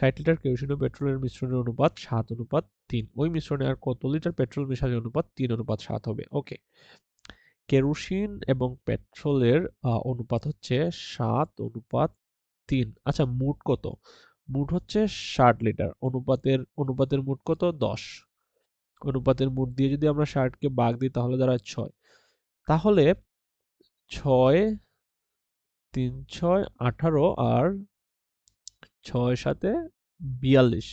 ষাট litre kerosene পেট্রোলের মিশ্রণের অনুপাত সাত অনুপাত তিন। ওই মিশ্রণে আর কত লিটার পেট্রোল মেশালে অনুপাত তিন, অনুপাত সাত হবে? ওকে। কেরোসিন এবং পেট্রোলের অনুপাত হচ্ছে সাত, অনুপাত তিন। আচ্ছা মুট কত? মুট হচ্ছে ষাট লিটার। অনুপাতের অনুপাতের মুট কত? দশ। অনুপাতের মুট দিয়ে যদি আমরা ষাটকে বাঘ দিই, তাহলে দাঁড়ায় ছয়। তাহলে ছয়, তিন, ছয়, আঠারো আর ছয় সাথে বিয়াল্লিশ।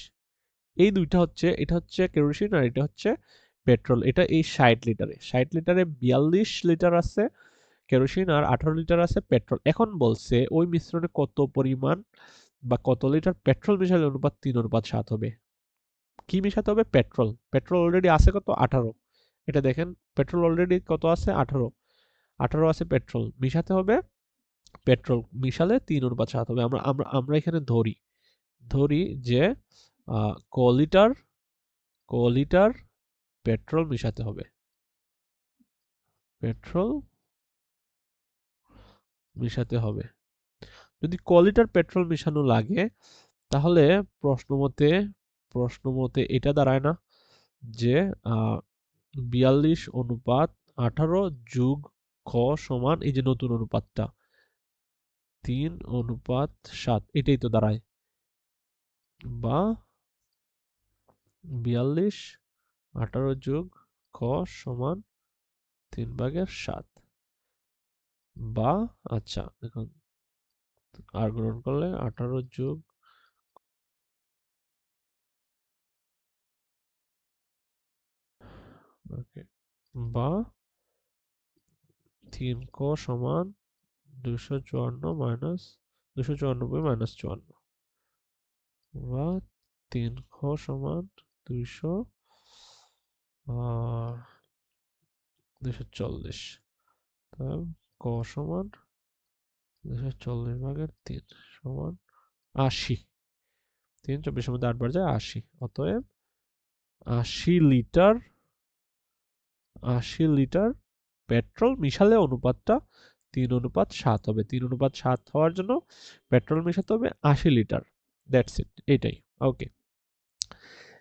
এই দুইটা হচ্ছে, এটা হচ্ছে কেরোসিন আর এটা হচ্ছে পেট্রোল। এটা এই ষাট লিটারে। ষাট লিটারে বিয়াল্লিশ লিটার আছে কেরোসিন আর আঠারো লিটার আছে পেট্রোল। এখন বলছে, ওই মিশ্রণে কত পরিমাণ বা কত লিটার পেট্রোল মিশালে অনুপাত তিন, অনুপাত সাত হবে? কি মিশাতে হবে? পেট্রোল। পেট্রোল অলরেডি আছে কত? আঠারো। এটা দেখেন, পেট্রোল অলরেডি কত আছে? আঠারো। আঠারো আছে পেট্রোল। মিশাতে হবে পেট্রোল মিশালে তিন অনুপাত সাত হবে। আমরা আমরা আমরা এখানে ধরি। ধরি যে ক লিটার ক লিটার পেট্রোল মিশাতে হবে। পেট্রোল মিশাতে হবে। যদি ক লিটার পেট্রোল মিশানো লাগে, তাহলে প্রশ্ন মতে প্রশ্ন মতে এটা দাঁড়ায় না যে বিয়াল্লিশ অনুপাত আঠারো যুগ খ সমান এই যে নতুন অনুপাতটা। তিন অনুপাত সাত, এটাই তো দাঁড়ায়। বা বিয়াল্লিশ আঠারো যোগ খ সমান তিন ভাগের সাত। বা আচ্ছা এখন আর গ্রহণ করলে আঠারো যোগ বা তিন ক সমান দুশো চুয়ান্ন মাইনাস দুশো চুয়ান্নব্বই মাইনাস চুয়ান্ন। বা তিন সমান দুইশো দুশো চল্লিশ। ক সমান দুশো চল্লিশ ভাগের তিন সমান আশি। তিন চব্বিশের মধ্যে আটবার যায় আশি, অতএব আশি লিটার আশি লিটার পেট্রোল মিশালে অনুপাতটা তিন অনুপাত সাত হবে। তিন অনুপাত সাত হওয়ার জন্য পেট্রোল মেশাতে হবে আশি লিটার দ্যাটস ইট এটাই। ওকে